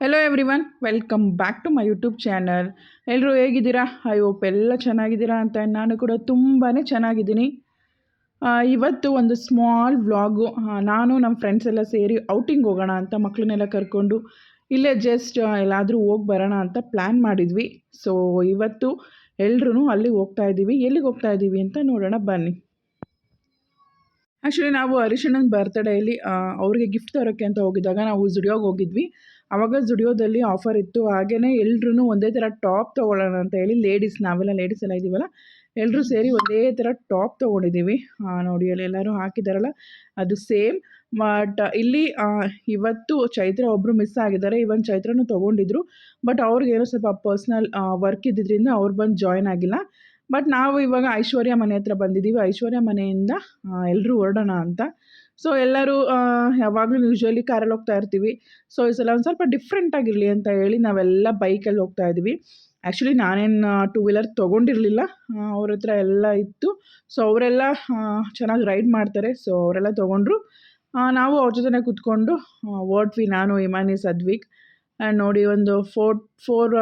Hello every welcome back to my YouTube channel ಎಲ್ಲರೂ ಹೇಗಿದ್ದೀರಾ? I hope ಎಲ್ಲ ಚೆನ್ನಾಗಿದ್ದೀರಾ ಅಂತ ನಾನು ಕೂಡ ತುಂಬಾ ಚೆನ್ನಾಗಿದ್ದೀನಿ. ಇವತ್ತು ಒಂದು ಸ್ಮಾಲ್ ವ್ಲಾಗು ನಾನು ನಮ್ಮ ಫ್ರೆಂಡ್ಸ್ ಎಲ್ಲ ಸೇರಿ ಔಟಿಂಗ್ ಹೋಗೋಣ ಅಂತ ಮಕ್ಕಳನ್ನೆಲ್ಲ ಕರ್ಕೊಂಡು ಇಲ್ಲೇ ಜಸ್ಟ್ ಎಲ್ಲಾದರೂ ಹೋಗಿ ಬರೋಣ ಅಂತ ಪ್ಲ್ಯಾನ್ ಮಾಡಿದ್ವಿ. ಸೊ ಇವತ್ತು ಎಲ್ಲರೂ ಅಲ್ಲಿಗೆ ಹೋಗ್ತಾ ಇದ್ದೀವಿ. ಎಲ್ಲಿಗೆ ಹೋಗ್ತಾ ಇದ್ದೀವಿ ಅಂತ ನೋಡೋಣ, ಬನ್ನಿ. ಆ್ಯಕ್ಚುಲಿ ನಾವು ಹರಿಶಣ್ಣನ ಬರ್ತ್ಡೇಲಿ ಅವ್ರಿಗೆ ಗಿಫ್ಟ್ ತರೋಕ್ಕೆ ಅಂತ ಹೋಗಿದ್ದಾಗ ನಾವು ಜುಡಿಯೋಗೆ ಹೋಗಿದ್ವಿ. ಆವಾಗ ಜುಡಿಯೋದಲ್ಲಿ ಆಫರ್ ಇತ್ತು. ಹಾಗೆಯೇ ಎಲ್ರೂ ಒಂದೇ ಥರ ಟಾಪ್ ತೊಗೊಳ್ಳೋಣ ಅಂತ ಹೇಳಿ ಲೇಡೀಸ್ ನಾವೆಲ್ಲ ಲೇಡೀಸ್ ಎಲ್ಲ ಇದ್ದೀವಲ್ಲ ಎಲ್ಲರೂ ಸೇರಿ ಒಂದೇ ಥರ ಟಾಪ್ ತೊಗೊಂಡಿದ್ದೀವಿ ನೋಡಿ ಅಲ್ಲಿ ಎಲ್ಲರೂ ಹಾಕಿದ್ದಾರಲ್ಲ ಅದು ಸೇಮ್ ಬಟ್ ಇಲ್ಲಿ ಇವತ್ತು ಚೈತ್ರ ಒಬ್ಬರು ಮಿಸ್ ಆಗಿದ್ದಾರೆ. ಇವನ್ ಚೈತ್ರನೂ ತೊಗೊಂಡಿದ್ರು. ಬಟ್ ಅವ್ರಿಗೇನೋ ಸ್ವಲ್ಪ ಪರ್ಸ್ನಲ್ ವರ್ಕ್ ಇದ್ದಿದ್ದರಿಂದ ಅವ್ರು ಬಂದು ಜಾಯ್ನ್ ಆಗಿಲ್ಲ. ಬಟ್ ನಾವು ಇವಾಗ ಐಶ್ವರ್ಯ ಮನೆ ಹತ್ರ ಬಂದಿದ್ದೀವಿ ಐಶ್ವರ್ಯ ಮನೆಯಿಂದ ಎಲ್ಲರೂ ಹೊರಡೋಣ ಅಂತ. ಸೊ ಎಲ್ಲರೂ ಯಾವಾಗಲೂ ಯೂಶ್ವಲಿ ಕಾರಲ್ಲಿ ಹೋಗ್ತಾ ಇರ್ತೀವಿ. ಸೊ ಈ ಸಲ ಒಂದು ಸ್ವಲ್ಪ ಡಿಫ್ರೆಂಟ್ ಆಗಿರಲಿ ಅಂತ ಹೇಳಿ ನಾವೆಲ್ಲ ಬೈಕಲ್ಲಿ ಹೋಗ್ತಾ ಇದ್ದೀವಿ. ಆ್ಯಕ್ಚುಲಿ ನಾನೇನು ಟೂ ವೀಲರ್ ತೊಗೊಂಡಿರಲಿಲ್ಲ. ಅವ್ರ ಹತ್ರ ಎಲ್ಲ ಇತ್ತು. ಸೊ ಅವರೆಲ್ಲ ಚೆನ್ನಾಗಿ ರೈಡ್ ಮಾಡ್ತಾರೆ. ಸೊ ಅವರೆಲ್ಲ ತೊಗೊಂಡ್ರು. ನಾವು ಅವ್ರ ಜೊತೆ ಕೂತ್ಕೊಂಡು ಓಡ್ವಿ ನಾನು, ಇಮಾನಿ ಸದ್ವಿಕ್ ನೋಡಿ, ಒಂದು ಫೋರ್ ಫೋರ್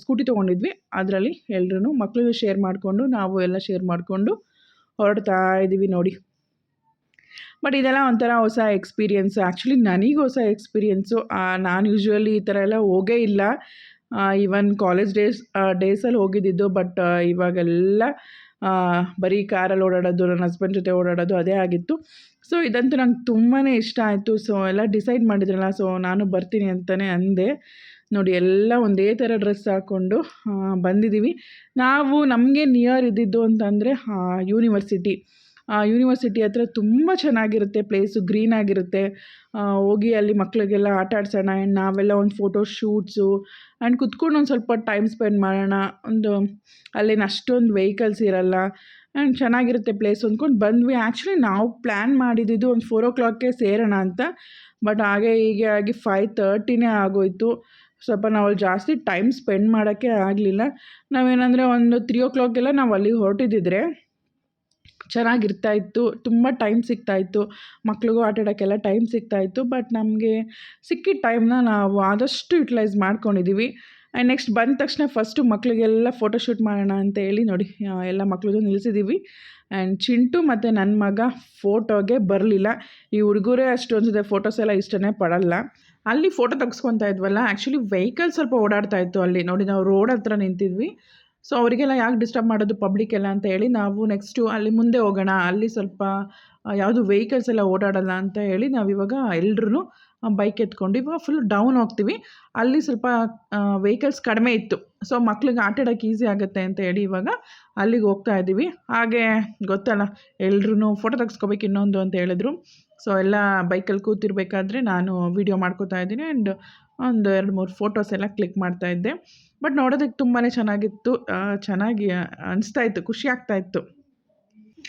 ಸ್ಕೂಟಿ ತೊಗೊಂಡಿದ್ವಿ. ಅದರಲ್ಲಿ ಎಲ್ಲರೂ ಮಕ್ಕಳಿಗೂ ಶೇರ್ ಮಾಡಿಕೊಂಡು, ನಾವು ಎಲ್ಲ ಶೇರ್ ಮಾಡಿಕೊಂಡು ಹೊರಡ್ತಾ ಇದ್ದೀವಿ ನೋಡಿ. ಬಟ್ ಇದೆಲ್ಲ ಒಂಥರ ಹೊಸ ಎಕ್ಸ್ಪೀರಿಯೆನ್ಸ್ ಆ್ಯಕ್ಚುಲಿ ನನಗೆ ಹೊಸ ಎಕ್ಸ್ಪೀರಿಯೆನ್ಸು ನಾನು ಯೂಶ್ವಲಿ ಈ ಥರ ಎಲ್ಲ ಹೋಗೇ ಇಲ್ಲ. ಈವನ್ ಕಾಲೇಜ್ ಡೇಸ್ ಡೇಸಲ್ಲಿ ಹೋಗಿದ್ದಿದ್ದು ಬಟ್ ಇವಾಗೆಲ್ಲ ಬರೀ ಕಾರಲ್ಲಿ ಓಡಾಡೋದು ನನ್ನ ಹಸ್ಬೆಂಡ್ ಜೊತೆ ಓಡಾಡೋದು, ಅದೇ ಆಗಿತ್ತು. ಸೊ ಇದಂತೂ ನಂಗೆ ತುಂಬಾ ಇಷ್ಟ ಆಯಿತು. ಸೊ ಎಲ್ಲ ಡಿಸೈಡ್ ಮಾಡಿದ್ರಲ್ಲ. ಸೊ ನಾನು ಬರ್ತೀನಿ ಅಂತಲೇ ಅಂದೆ. ನೋಡಿ, ಎಲ್ಲ ಒಂದೇ ಥರ ಡ್ರೆಸ್ ಹಾಕ್ಕೊಂಡು ಬಂದಿದ್ದೀವಿ ನಾವು ನಮಗೆ ನಿಯರ್ ಇದ್ದಿದ್ದು ಅಂತಂದರೆ ಯೂನಿವರ್ಸಿಟಿ ಯೂನಿವರ್ಸಿಟಿ ಹತ್ರ ತುಂಬ ಚೆನ್ನಾಗಿರುತ್ತೆ ಪ್ಲೇಸು ಗ್ರೀನ್ ಆಗಿರುತ್ತೆ. ಹೋಗಿ ಅಲ್ಲಿ ಮಕ್ಕಳಿಗೆಲ್ಲ ಆಟ ಆಡ್ಸೋಣ. ಆ್ಯಂಡ್ ನಾವೆಲ್ಲ ಒಂದು ಫೋಟೋ ಶೂಟ್ಸು ಆ್ಯಂಡ್ ಕುತ್ಕೊಂಡು ಒಂದು ಸ್ವಲ್ಪ ಟೈಮ್ ಸ್ಪೆಂಡ್ ಮಾಡೋಣ. ಒಂದು, ಅಲ್ಲೇನು ಅಷ್ಟೊಂದು ವೆಹಿಕಲ್ಸ್ ಇರಲ್ಲ. ಆ್ಯಂಡ್ ಚೆನ್ನಾಗಿರುತ್ತೆ ಪ್ಲೇಸ್ ಅಂದ್ಕೊಂಡು ಬಂದ್ವಿ. ಆ್ಯಕ್ಚುಲಿ ನಾವು ಪ್ಲ್ಯಾನ್ ಮಾಡಿದ್ದು ಒಂದು ಫೋರ್ ಓ ಕ್ಲಾಕ್ಗೆ ಸೇರೋಣ ಅಂತ. ಬಟ್ ಹಾಗೆ ಹೀಗೆ ಆಗಿ ಫೈವ್ ತರ್ಟಿನೇ ಆಗೋಯ್ತು. ಸ್ವಲ್ಪ ನಾವು ಅಲ್ಲಿ ಜಾಸ್ತಿ ಟೈಮ್ ಸ್ಪೆಂಡ್ ಮಾಡೋಕ್ಕೆ ಆಗಲಿಲ್ಲ. ನಾವೇನಂದರೆ ಒಂದು ತ್ರೀ ಓ ಕ್ಲಾಕೆಲ್ಲ ನಾವು ಅಲ್ಲಿಗೆ ಹೊರಟಿದ್ದಿದ್ರೆ ಚೆನ್ನಾಗಿರ್ತಾ ಇತ್ತು ತುಂಬ ಟೈಮ್ ಸಿಗ್ತಾಯಿತ್ತು. ಮಕ್ಳಿಗೂ ಆಟ ಆಡೋಕ್ಕೆಲ್ಲ ಟೈಮ್ ಸಿಗ್ತಾಯಿತ್ತು. ಬಟ್ ನಮಗೆ ಸಿಕ್ಕಿದ ಟೈಮ್ನ ನಾವು ಆದಷ್ಟು ಯುಟಿಲೈಸ್ ಮಾಡ್ಕೊಂಡಿದ್ದೀವಿ ಆ್ಯಂಡ್ ನೆಕ್ಸ್ಟ್ ಬಂದ ತಕ್ಷಣ ಫಸ್ಟು ಮಕ್ಕಳಿಗೆಲ್ಲ ಫೋಟೋಶೂಟ್ ಮಾಡೋಣ ಅಂತ ಹೇಳಿ ನೋಡಿ ಎಲ್ಲ ಮಕ್ಳದ್ದು ನಿಲ್ಲಿಸಿದ್ದೀವಿ ಆ್ಯಂಡ್ ಚಿಂಟು ಮತ್ತು ನನ್ನ ಮಗ ಫೋಟೋಗೆ ಬರಲಿಲ್ಲ. ಈ ಹುಡುಗರೇ ಅಷ್ಟು ಫೋಟೋಸ್ ಎಲ್ಲ ಇಷ್ಟನೇ ಪಡಲ್ಲ. ಅಲ್ಲಿ ಫೋಟೋ ತೆಗೆಸ್ಕೊತಾ ಇದ್ವಲ್ಲ ಆ್ಯಕ್ಚುಲಿ ವೆಹಿಕಲ್ ಸ್ವಲ್ಪ ಓಡಾಡ್ತಾ ಇತ್ತು ಅಲ್ಲಿ. ನೋಡಿ, ನಾವು ರೋಡ್ ಹತ್ರ ನಿಂತಿದ್ವಿ. ಸೊ ಅವರಿಗೆಲ್ಲ ಯಾಕೆ ಡಿಸ್ಟರ್ಬ್ ಮಾಡೋದು ಪಬ್ಲಿಕ್ ಎಲ್ಲ ಅಂತ ಹೇಳಿ ನಾವು ನೆಕ್ಸ್ಟು ಅಲ್ಲಿ ಮುಂದೆ ಹೋಗೋಣ, ಅಲ್ಲಿ ಸ್ವಲ್ಪ ಯಾವುದು ವೆಹಿಕಲ್ಸ್ ಎಲ್ಲ ಓಡಾಡಲ್ಲ ಅಂತ ಹೇಳಿ ನಾವಿವಾಗ ಎಲ್ರೂ ಬೈಕ್ ಎತ್ಕೊಂಡು, ಇವಾಗ ಫುಲ್ ಡೌನ್ ಹೋಗ್ತೀವಿ. ಅಲ್ಲಿ ಸ್ವಲ್ಪ ವೆಹಿಕಲ್ಸ್ ಕಡಿಮೆ ಇತ್ತು. ಸೊ ಮಕ್ಳಿಗೆ ಆಟ ಆಡೋಕ್ಕೆ ಈಸಿ ಆಗುತ್ತೆ ಅಂತ ಹೇಳಿ ಇವಾಗ ಅಲ್ಲಿಗೆ ಹೋಗ್ತಾ ಇದ್ದೀವಿ. ಹಾಗೆ ಗೊತ್ತಲ್ಲ ಎಲ್ರೂ ಫೋಟೋ ತೆಗೆಸ್ಕೋಬೇಕು ಇನ್ನೊಂದು ಅಂತ ಹೇಳಿದ್ರು. ಸೊ ಎಲ್ಲ ಬೈಕಲ್ಲಿ ಕೂತಿರ್ಬೇಕಾದ್ರೆ ನಾನು ವೀಡಿಯೋ ಮಾಡ್ಕೋತಾ ಇದ್ದೀನಿ ಆ್ಯಂಡ್ ಒಂದು ಎರಡು ಮೂರು ಫೋಟೋಸ್ ಎಲ್ಲ ಕ್ಲಿಕ್ ಮಾಡ್ತಾ ಇದ್ದೆ. ಬಟ್ ನೋಡೋದಕ್ಕೆ ತುಂಬಾ ಚೆನ್ನಾಗಿತ್ತು. ಚೆನ್ನಾಗಿ ಅನಿಸ್ತಾ ಇತ್ತು, ಖುಷಿ ಆಗ್ತಾ ಇತ್ತು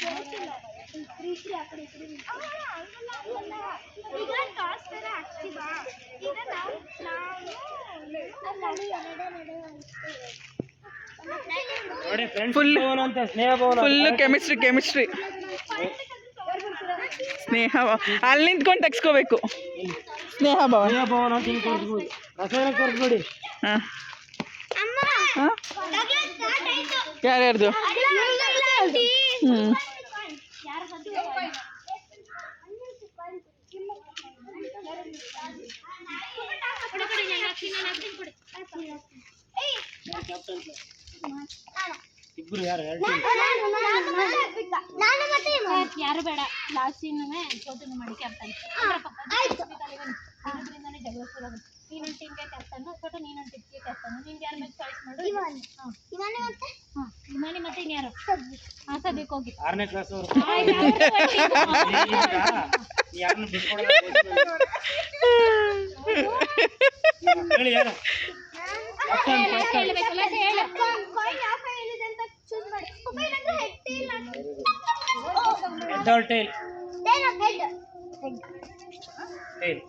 ಈಗ ಟಾಸ್ ತರ ಹಾಕ್ತೀವಾ ಈಗ ನಾವು ನೋಡಿ ಫ್ರೆಂಡ್ಸ್ Full- ಭವನ ಅಂತ ಸ್ನೇಹ ಭವನ ಫುಲ್ ಕೆಮಿಸ್ಟ್ರಿ ಕೆಮಿಸ್ಟ್ರಿ ಸ್ನೇಹ ಭವ- ಅಲ್ಲಿ ನಿಂತ್ಕೊಂಡು ತೆಗ್ಸ್ಕೋಬೇಕು. ಸ್ನೇಹ ಭವನ ಸ್ನೇಹ ಭವನ ಅಂತ ಹಿಂಗೆ ಕೊಡ್ಸ್ಬೋದು ರಸಾಯನ ಕೊಡ್ಸ್ಬಿಡಿ ಹಾಂ ಅಮ್ಮ ಹಾಂ ಡಾಕ್ಟರ್ ಸ್ಟಾರ್ಟ್ ಆಯ್ತು ಯಾರ್ಯಾರ್ದು ಹ್ಞೂ ಯಾರು ಕೊಡಿ ಕೊಡಿ ನಾನು ಹಾಕ್ತೀನಿ ನಾನು ಹಾಕ್ತೀನಿ ಕೊಡಿ ಇಬ್ರು ಯಾರು ಎರಡು ನಾನು ಮತ್ತೆ ಯಾರು ಬೇಡ ಲಾಸ್ಟ್ ಸೀನುವೆ ಚೌಟನ್ನು ಮಾಡಿ ನೀನೊಂದು ಟೀಮ್ಗೆ ಕ್ಯಾಪ್ಟನ್ ಚೋಟ ನೀನೊಂದು ಟೀಮ್ಗೆ ಕ್ಯಾಪ್ಟನ್ ನಿಂಗೆ ಯಾರು ಬೇಕು ಚಾಯ್ಸ್ ಮಾಡು? ಹಾಂ. ಇಮಾನಿ ಮತ್ತೆ? ಹಾಂ. ಇಮಾನಿ ಮತ್ತೆ ಇನ್ಯಾರು? ಹಾಂ ಸದ್ಯಕ್ಕೆ ಹೋಗಿ. ಆರನೇ ಕ್ಲಾಸ್ ಯಾರನ್ನ ಬಿಟ್ಕೊಡಲ್ಲ ಹೇಳಿ ಯಾರು ಒಟ್ಟಿಗೆ ಹೆಸರು ಹೇಳ್ಬೇಕಲ್ಲ ಟೇಲ್ ಎದ್ದಾಳ್ ಹೆಡ್ ಟೈಲ್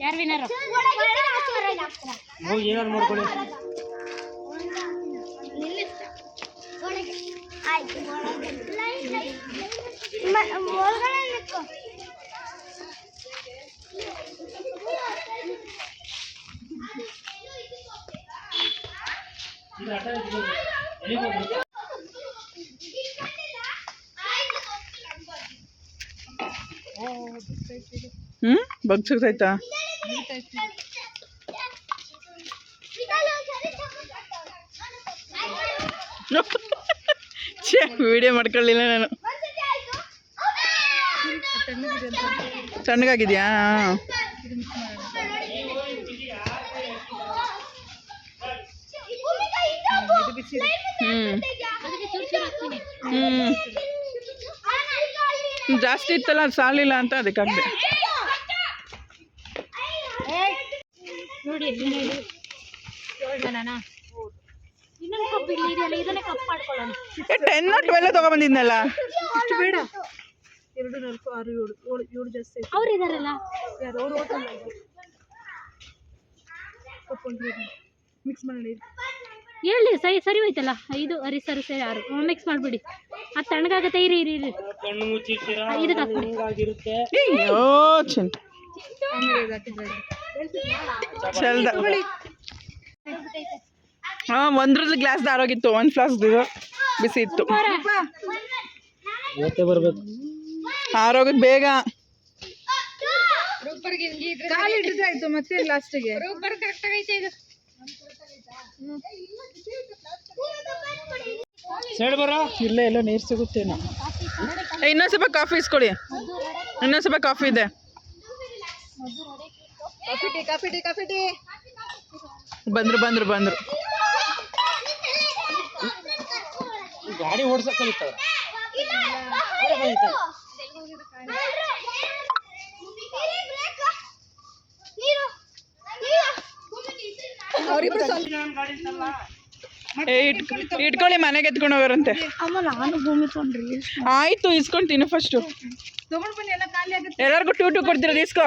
ಯಾರು ವಿನರ್ ಹೋಗಿ ಏನಾದ್ರು ಮಾಡ್ಕೊಳ್ಳಿ. ಛೇ ವಿಡಿಯೋ ಮಾಡ್ಕೊಳ್ಳಿಲ್ಲ ನಾನು. ಸಣ್ಣಗಾಗಿದ್ಯಾ ಹ್ಞೂ ಹ್ಞೂ ಜಾಸ್ತಿ ಇತ್ತಲ್ಲ ಸಾಲಿಲ್ಲ ಅಂತ ಅದಕ್ಕೆ ಹಾಕ್ದೆ ನೋಡಿ ನೋಡಿ ಏಳ್ನಾ ಇನ್ನೊಂದು ಕಪ್ ಇಲ್ಲಿ ಇದೆಯಲ್ಲ ಇದನ್ನೇ ಕಪ್ ಮಾಡ್ಕೊಳ್ಳೋಣ. ಟೆನ್ ಟ್ವೆಲ್ ತಗೊಂಬಂದಿದ್ನಲ್ಲ? ಬೇಡ. ಎರಡು ನಾಲ್ಕು ಆರು ಏಳು ಏಳು ಏಳು ಜಾಸ್ತಿ ಆಯ್ತು. ಅವ್ರು ಇದಾರಲ್ಲ? ಯಾರು ಅವ್ರು ಹೋಟೆಲ್ ಮಿಕ್ಸ್ ಮಾಡಿ ಹೇಳಿ ಸರಿ ಸರಿ ಹೋಯ್ತಲ್ಲ? ಐದು ಅರಿ ಸರಿ ಸರಿ ಆರು. ಮಿಕ್ಸ್ ಮಾಡ್ಬಿಡಿ. ಅದು ತಣ್ಣಗಾಗತ್ತೆ ಇರಿ ಇರಿ ಇರಿ. ಇದಕ್ಕೆ ಹಾಕ್ಬಿಡಿ. ಚಲ್ದ. ಹಾಂ ಒಂದ್ರದ್ದು ಗ್ಲಾಸ್ ದಾರೋಗಿತ್ತು ಒಂದು ಫ್ಲಾಸ್ದು ಬಿಸಿ ಇತ್ತು. ಬರ್ಬೇಕು. ಆರೋಗ್ಯದ ಬೇಗ. ಆಯ್ತು ಮತ್ತೆ ಲಾಸ್ಟಿಗೆ ಇಲ್ಲೇ ಎಲ್ಲೋ ನೀರು ಸಿಗುತ್ತೇನೋ. ಇನ್ನೊಂದ್ ಸ್ವಲ್ಪ ಕಾಫಿ ಇಸ್ಕೊಳ್ಳಿ ಇನ್ನೊಂದ್ ಸ್ವಲ್ಪ ಕಾಫಿ ಇದೆ. Coffee tea coffee tea coffee tea. ಬಂದ್ರು ಬಂದ್ರು ಬಂದ್ರು. ಗಾಡಿ ಓಡ್ಸಕ್ ಅವರಿಬ್ರು ಇಟ್ಕೊಳ್ಳಿ ಮನೆಗೆ ಎತ್ಕೊಂಡು ಹೋಗೋರಂತೆ. ಅಮ್ಮ ನಾನು ಭೂಮಿ ಕೊಂಡ್ರಿ ಆಯ್ತು ಇಸ್ಕೊಂಡು ತಿನ್ನು ಫಸ್ಟು ತಗೊಂಡ್ ಬನ್ನಿ ಎಲ್ಲ ಖಾಲಿ ಆಗುತ್ತೆ. ಎಲ್ಲರಿಗೂ ಟೂ ಟೂ ಕೊಡ್ತೀರ ಇಸ್ಕೋ.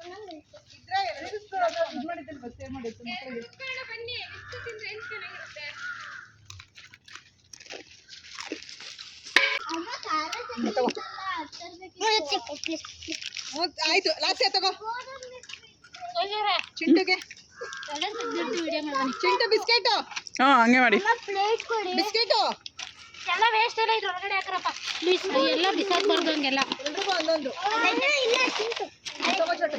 ಏನು ಚಿಟ್ಟು ಬಾ ಹಾಂ ಚೆಸ್ಸಾ ಹಾಂ ಸ್ನ್ಯಾಕ್ಸ್ ಇದು ಮಾಡಿದ್ದಲ್ಲ ಬಸ್ ಸೇವ್ ಮಾಡಿತ್ತು ಮಕ್ಕಳಿಗೆ ಹೌದ್, ಆಯ್ತು ಲಾಸ್ಟ್ ತಗೋ ಚಿಂಟುಗೆ. ಚಿಂಟು ಬಿಸ್ಕೆಟ್. ಹಾ ಹಂಗೆ ಮಾಡಿ. ಬಿಸ್ಕೆಟ್. ಎಲ್ಲ ವೇಸ್ಟ್ ಎಲ್ಲ ಇದ್ರೊಳಗಡೆ ಹಾಕ್ರಪ್ಪ. ಪ್ಲೀಸ್ ಎಲ್ಲ ಬಿಸಾಕ್ಬಾರ್ದು ಹಂಗೆಲ್ಲ. ಎಲ್ರಿಗೂ ಒಂದೊಂದು. ತಗೋ ಚೋಟು.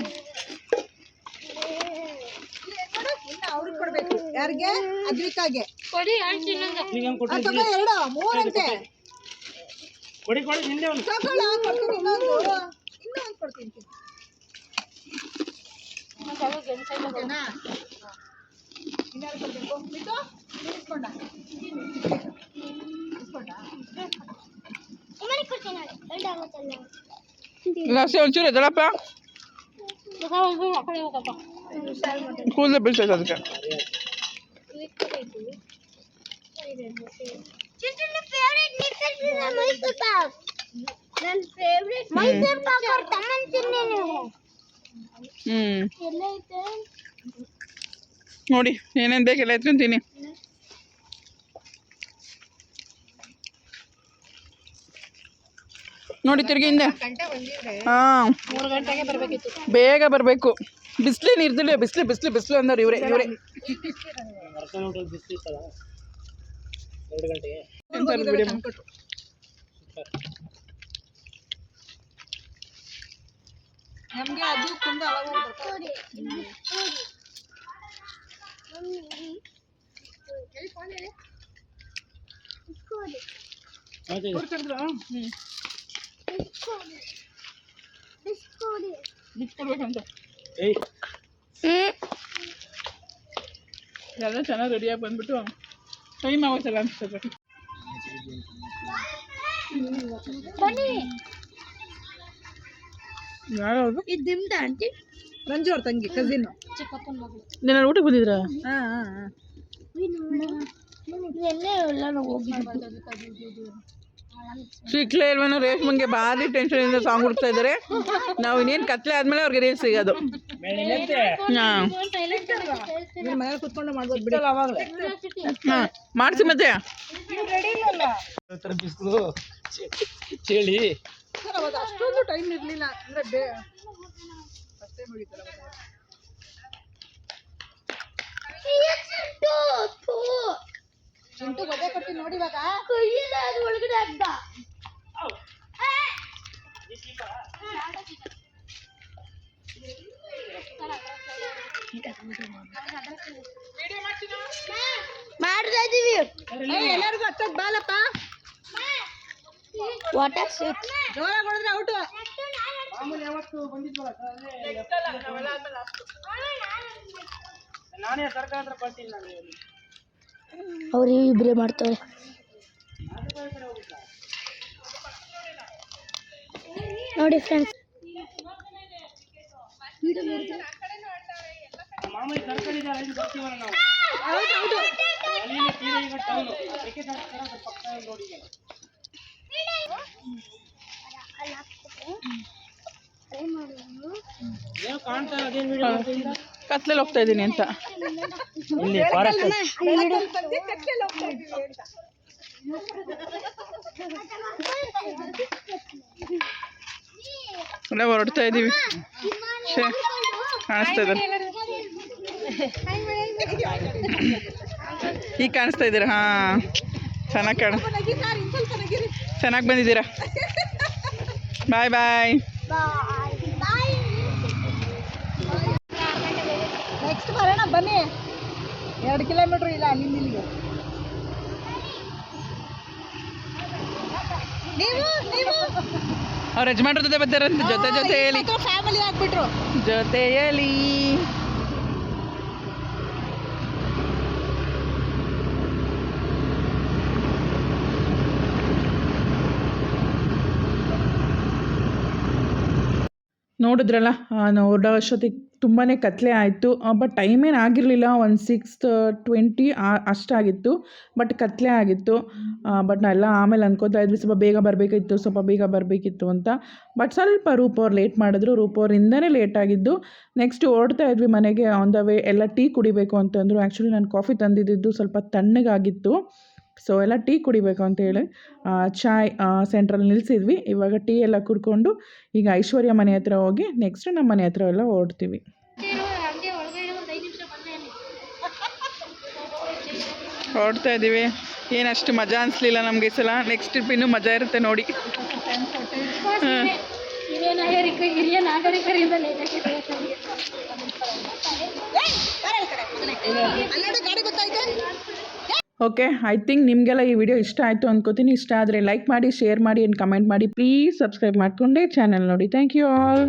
ಇನ್ನ ಅವ್ರಿಗೆ ಕೊಡ್ಬೇಕು ಯಾರಿಗೆ? ಅದ್ವಿಕಾಗೆ. ಕೊಡಿ ತಗೋ ಎರಡು ಮೂರಂತೆ ಕೊಡಿ ಕೊಡಿ ನಿಂದೆ ಒಂದು. ತಗೊಳ್ಳ ಕೊಡ್ತೀನಿ ಇನ್ನೊಂದು. ಇನ್ನೂ ಒಂದು ಕೊಡ್ತೀನಿ. ಓಕೆನಾ? ಇನ್ಯಾರು ಕೊಡ್ಬೇಕು ಬಿಟ್ಟು ಇಸ್ಕೊಂಡ. ಲಾಸ್ಟಿ ಒಂಚೂರು ಎದಳಪ್ಪ ಕೂದಲು ಬೀಳ್ತೈತೆ ಅದಕ್ಕೆ. ನೋಡಿ, ಏನೇನು ಬೇಕೆಲ್ಲ ಎತ್ಕೊಂತೀನಿ ನೋಡಿ, ತಿರ್ಗಿ ಹಿಂದೆ. ಹಾಂ. ಬೇಗ ಬರಬೇಕು. ಬಿಸ್ಲೇ ಇರ್ದಿಲ್ಲ, ಬಿಸಿಲು ಬಿಸಿಲು ಬಿಸಿಲು ಅಂದ್ರೆ ಇವರೇ ಇವರೇ. ಅರ್ಕಲ್ ಬಿಸಿ ತರ ಎರಡು ಗಂಟೆಗೆ. ನಮ್ಗೆ ಅದು ತುಂಬ ಏಯ್. ಎಲ್ಲ ಚೆನ್ನಾಗಿ ರೆಡಿಯಾಗಿ ಬಂದ್ಬಿಟ್ಟು ಟೈಮ್ ಆಗೋಯ್ತಲ್ಲ ಅನ್ಸ್ತದೆ. ಬನ್ನಿ. ಯಾರು ಇದು ನಿಮ್ದ ಆಂಟಿ. ರಂಜು ಅವ್ರ ತಂಗಿ ಕಸಿನ್ ಚಿಕ್ಕಪ್ಪನ ಮಗಳು ದಿನ ಊಟಕ್ಕೆ ಬಂದಿದ್ರಾ? ಹಾಂ ಹಾಂ ಹಾಂ. ಎಲ್ಲೇ ಎಲ್ಲ ನಾವು ಹೋಗಿದ್ದು. ಸಿಕ್ಲೇ ಇಲ್ವೇನೋ ರೇಷ್ಮೆಗೆ ಭಾರಿ ಟೆನ್ಷನಿಂದ ಸಾಂಗ್ ಹುಡುಕ್ತಾ ಇದ್ದಾರೆ. ನಾವು ಇನ್ನೇನು ಕತ್ಲೆ ಆದಮೇಲೆ ಅವ್ರಿಗೆ ರೀಲ್ಸ್ ಸಿಗೋದು. ಹಾಂ. ನಿಮ್ಮ ಮನೇಲಿ ಕುತ್ಕೊಂಡು ಮಾಡ್ಬೋದು ಬಿಡಿ. ಹಾಂ ಮಾಡಿಸಿ ಮತ್ತೆ. ಚಳಿ ಅಷ್ಟೊಂದು ಟೈಮ್ ಇರಲಿಲ್ಲ ಅಂದರೆ ಬೇ ಅಷ್ಟೇ ಚಿಂಟು ಗೊತ್ತೆ ಕೊಟ್ಟಿ ನೋಡಿ ಇವಾಗ ಒಳಗಡೆ ಹಬ್ಬ ಮಾಡ್ತಾ ಇದೀವಿ ಎಲ್ಲರಿಗೂ ಹತ್ತದ್ ಬಾಲಪ್ಪ ವಾಟರ್ ಜೋರ ಹೊಡೆದ್ರೆ ಔಟು ಮಾಮೂಲಿ ಯಾವತ್ತು ಬಂದಿದ್ವಲ್ಲ ನಾನೇ ಸರ್ಕಾರ ಹತ್ರ ಬರ್ತೀನಿ ನಾನು. ಅವ್ರು ಇಬ್ಬರೇ ಮಾಡ್ತಾರೆ. ನೋಡಿ ಫ್ರೆಂಡ್ಸ್ ಕತ್ಲಲ್ಲಿ ಹೋಗ್ತಾ ಇದ್ದೀನಿ ಅಂತ. ಇಲ್ಲಿ ಫಾರೆಸ್ಟ್ ಅಲ್ಲೇ ಹೊರಡ್ತಾ ಇದ್ದೀವಿ. ಶೇ ಕಾಣಿಸ್ತಾ ಇದ್ದಾರೆ ಈಗ ಕಾಣಿಸ್ತಾ ಇದ್ದೀರಾ? ಹಾಂ ಚೆನ್ನಾಗಿ ಕಾಣ ಚೆನ್ನಾಗಿ ಬಂದಿದ್ದೀರಾ? ಬಾಯ್ ಬಾಯ್ ನೆಕ್ಸ್ಟ್ ಬರೋಣ ಬನ್ನಿ. ಎರಡು ಕಿಲೋಮೀಟ್ರ್ ಇಲ್ಲ ಅಲ್ಲಿಂದ ಇಲ್ಲಿಗೆ. ನೀವು ನೀವು. ಅವ್ರ ಯಜಮಾನ್ರ ಜೊತೆ ಬರ್ತಾರಂತೆ ಜೊತೆ ಜೊತೆಯಲ್ಲಿ ಫ್ಯಾಮಿಲಿ ಆಗ್ಬಿಟ್ರು. ಜೊತೆಯಲ್ಲಿ ನೋಡಿದ್ರಲ್ಲ ನಾವು ಹೊರಡೋ ಅಷ್ಟೊತ್ತಿಗೆ ತುಂಬಾ ಕತ್ಲೆ ಆಯಿತು. ಬಟ್ ಟೈಮ್ ಏನು ಆಗಿರಲಿಲ್ಲ, ಒಂದು ಸಿಕ್ಸ್ ಟ್ವೆಂಟಿ ಅಷ್ಟಾಗಿತ್ತು. ಬಟ್ ಕತ್ಲೆ ಆಗಿತ್ತು. ಬಟ್ ನಾವೆಲ್ಲ ಆಮೇಲೆ ಅನ್ಕೋತಾ ಇದ್ವಿ, ಸ್ವಲ್ಪ ಬೇಗ ಬರಬೇಕಿತ್ತು, ಸ್ವಲ್ಪ ಬೇಗ ಬರಬೇಕಿತ್ತು ಅಂತ. ಬಟ್ ಸ್ವಲ್ಪ ರೂಪ್ ಅವ್ರು ಲೇಟ್ ಮಾಡಿದ್ರು, ರೂಪ್ ಅವರಿಂದನೇ ಲೇಟ್ ಆಗಿದ್ದು. ನೆಕ್ಸ್ಟ್ ಓಡ್ತಾ ಇದ್ವಿ ಮನೆಗೆ ಆನ್ ದ ವೇ ಎಲ್ಲ ಟೀ ಕುಡಿಬೇಕು ಅಂತಂದರು. ಆ್ಯಕ್ಚುಲಿ ನಾನು ಕಾಫಿ ತಂದಿದ್ದಿದ್ದು ಸ್ವಲ್ಪ ತಣ್ಣಗಾಗಿತ್ತು. ಸೊ ಎಲ್ಲ ಟೀ ಕುಡಿಬೇಕು ಅಂತೇಳಿ ಚಾಯ್ ಸೆಂಟ್ರಲ್ಲಿ ನಿಲ್ಲಿಸಿದ್ವಿ ಇವಾಗ ಟೀ ಎಲ್ಲ ಕುಡ್ಕೊಂಡು ಈಗ ಐಶ್ವರ್ಯ ಮನೆ ಹತ್ರ ಹೋಗಿ ನೆಕ್ಸ್ಟ್ ನಮ್ಮ ಮನೆ ಹತ್ರ ಎಲ್ಲ ಓಡ್ತೀವಿ ಓಡ್ತಾ ಇದ್ದೀವಿ ಏನಷ್ಟು ಮಜಾ ಅನಿಸ್ಲಿಲ್ಲ ನಮಗೆ ಈ ಸಲ ನೆಕ್ಸ್ಟ್ ಟ್ರಿಪ್ ಇನ್ನೂ ಮಜಾ ಇರುತ್ತೆ ನೋಡಿ ಹಿರಿಯ ನಾಗರಿಕ ಹಿರಿಯ ನಾಗರಿಕರಿಂದ ಗಾಡಿ ಗೊತ್ತಾಯ್ತು ಓಕೆ ಐ ಥಿಂಕ್ ನಿಮಗೆಲ್ಲ ಈ ವಿಡಿಯೋ ಇಷ್ಟ ಆಯಿತು ಅಂದ್ಕೋತೀನಿ ಇಷ್ಟ ಆದರೆ ಲೈಕ್ ಮಾಡಿ ಶೇರ್ ಮಾಡಿ ಆ್ಯಂಡ್ ಕಮೆಂಟ್ ಮಾಡಿ. ಪ್ಲೀಸ್ ಸಬ್ಸ್ಕ್ರೈಬ್ ಮಾಡಿಕೊಂಡೇ ಚಾನಲ್ ನೋಡಿ. Thank you all